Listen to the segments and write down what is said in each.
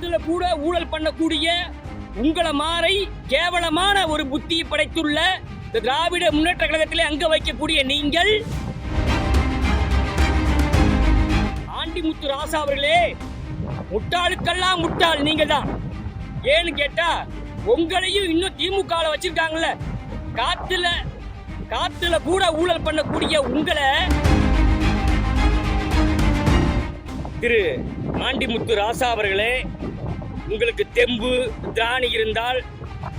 காத்துல கூட ஊழல் பண்ணக்கூடிய உங்களை மாறை கேவலமான ஒரு புத்தியை படைத்துள்ள இந்த திராவிட முன்னேற்ற கழகத்திலே அங்க வைக்கக்கூடிய நீங்கள் ஆண்டிமுத்து ராசா அவர்களே முட்டாளுக்கெல்லாம் முட்டாள் நீங்க தான் ஏன்னு கேட்டா உங்களையும் இன்னும் திமுக வச்சிருக்காங்கல்ல. காத்துல காத்துல கூட ஊழல் பண்ணக்கூடிய உங்களை திரு ஆண்டிமுத்து ராசா அவர்களே உங்களுக்கு தெம்பு திராணி இருந்தால்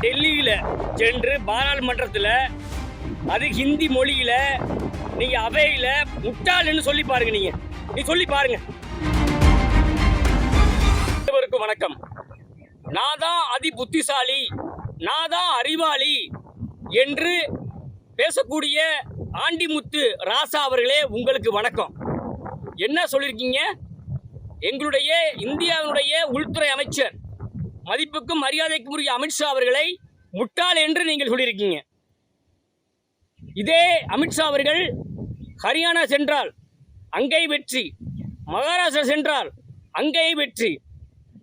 டெல்லியில் சென்று பாராளுமன்றத்தில் அது ஹிந்தி மொழியில் நீங்கள் அவையில் முட்டாளுன்னு சொல்லி பாருங்க நீங்கள் நீ சொல்லி பாருங்க. அனைவருக்கும் வணக்கம். நான் தான் அதி புத்திசாலி நான் தான் அறிவாளி என்று பேசக்கூடிய ஆண்டிமுத்து ராசா அவர்களே உங்களுக்கு வணக்கம். என்ன சொல்லியிருக்கீங்க எங்களுடைய இந்தியாவினுடைய உள்துறை அமைச்சர் மதிப்புக்கும் மரியாதைக்கும் உரிய அமித்ஷா அவர்களை முட்டாள் என்று நீங்கள் சொல்லியிருக்கீங்க. இதே அமித்ஷா அவர்கள் ஹரியானா சென்றால் அங்கே வெற்றி மகாராஷ்டிரா சென்றால் அங்கே வெற்றி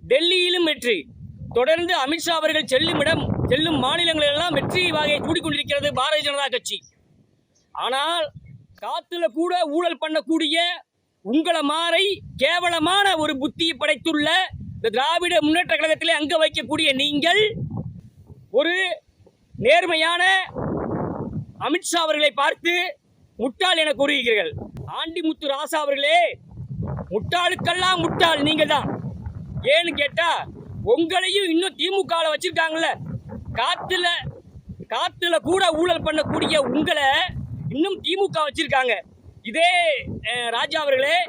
டெல்லியிலும் வெற்றி தொடர்ந்து அமித்ஷா அவர்கள் செல்லும் இடம் செல்லும் மாநிலங்களெல்லாம் வெற்றி வகையை கூடிக்கொண்டிருக்கிறது பாரதிய ஜனதா கட்சி. ஆனால் காத்துல கூட ஊழல் பண்ணக்கூடிய உங்களை மாறை கேவலமான ஒரு புத்தியை படைத்துள்ள இந்த திராவிட முன்னேற்ற கழகத்திலே அங்க வைக்கக்கூடிய நீங்கள் ஒரு நேர்மையான அமித்ஷா அவர்களை பார்த்து முட்டாள் என கூறுகிறீர்கள். ஆண்டிமுத்து ராசா அவர்களே முட்டாளுக்கெல்லாம் முட்டாள் நீங்கள் தான். ஏன்னு கேட்டா உங்களையும் இன்னும் திமுக வச்சிருக்காங்கல்ல. காத்துல காத்துல கூட ஊழல் பண்ணக்கூடிய உங்களை இன்னும் திமுக வச்சிருக்காங்க. இதே ராஜா அவர்களே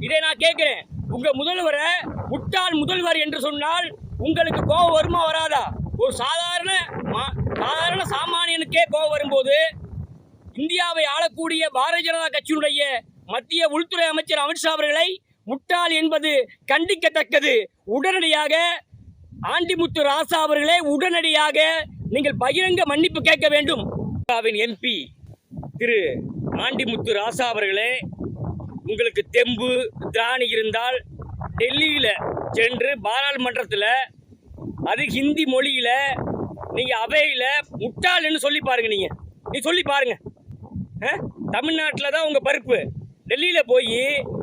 இதை நான் கேட்கிறேன். உங்க முதல்வரை முட்டாள் முதல்வர் என்று சொன்னால் உங்களுக்கு கோபம் வருமா வராதா? ஒரு சாதாரண மா- சாதாரண சாமானியனுக்கே கோபம் வரும்போது இந்தியாவை ஆளக்கூடிய பாரதிய ஜனதா கட்சியினுடைய மத்திய உள்துறை அமைச்சர் அமித்ஷா அவர்களை முட்டாள் என்பது கண்டிக்கத்தக்கது. உடனடியாக ஆண்டிமுத்து ராசா அவர்களே உடனடியாக நீங்கள் பகிரங்க மன்னிப்பு கேட்க வேண்டும். எம்பி திரு ஆண்டிமுத்து ராசா அவர்களே உங்களுக்கு தெம்பு திராணி இருந்தால் டெல்லியில் சென்று பாராளுமன்றத்தில் அது ஹிந்தி மொழியில் நீங்கள் அவையில் முட்டாளுன்னு சொல்லி பாருங்கள் நீங்கள் நீ சொல்லி பாருங்கள் தமிழ்நாட்டில் தான் உங்கள் பருப்பு. டெல்லியில் போய்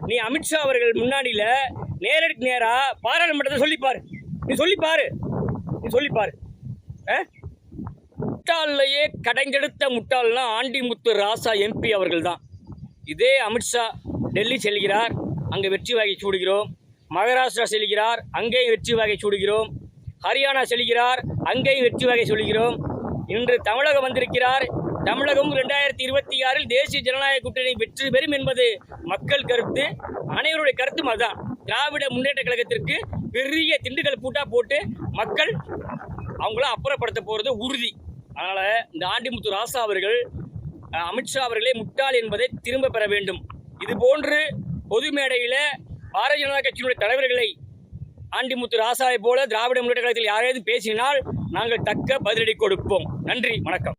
நீ அமித்ஷா அவர்கள் முன்னாடியில் நேரடிக்கு நேராக பாராளுமன்றத்தை சொல்லிப்பார் நீ சொல்லி நீ சொல்லி ஆ? முட்டாள்லையே கடைஞ்செடுத்த முட்டாள்னா ஆண்டிமுத்து ராசா எம்பி அவர்கள் தான் இதே அமித்ஷா டெல்லி செல்கிறார் அங்கே வெற்றி வாகை சூடுகிறோம். மகாராஷ்டிரா செல்கிறார் அங்கேயும் வெற்றி வாகை சூடுகிறோம். ஹரியானா செல்கிறார் அங்கேயும் வெற்றி வாகை சொல்கிறோம் இன்று தமிழகம் வந்திருக்கிறார். தமிழகம் ரெண்டாயிரத்தி இருபத்தி ஆறில் தேசிய ஜனநாயக கூட்டணி வெற்றி பெறும் என்பது மக்கள் கருத்து அனைவருடைய கருத்தும் அதுதான். திராவிட முன்னேற்ற கழகத்திற்கு பெரிய திண்டுக்கல் பூட்டா போட்டு மக்கள் அவங்கள அப்புறப்படுத்த போகிறது உறுதி. அதனால் இந்த ஆண்டிமுத்து ராசா அவர்கள் அமித்ஷா அவர்களே முட்டாள் என்பதை திரும்ப பெற வேண்டும். இது போன்று பொது மேடையில் பாரதிய ஜனதா கட்சியினுடைய தலைவர்களை ஆண்டிமுத்து ராசாவை போல திராவிட முன்னேற்ற கழகத்தில் யாரையாவது பேசினால் நாங்கள் தக்க பதிலடி கொடுப்போம். நன்றி வணக்கம்.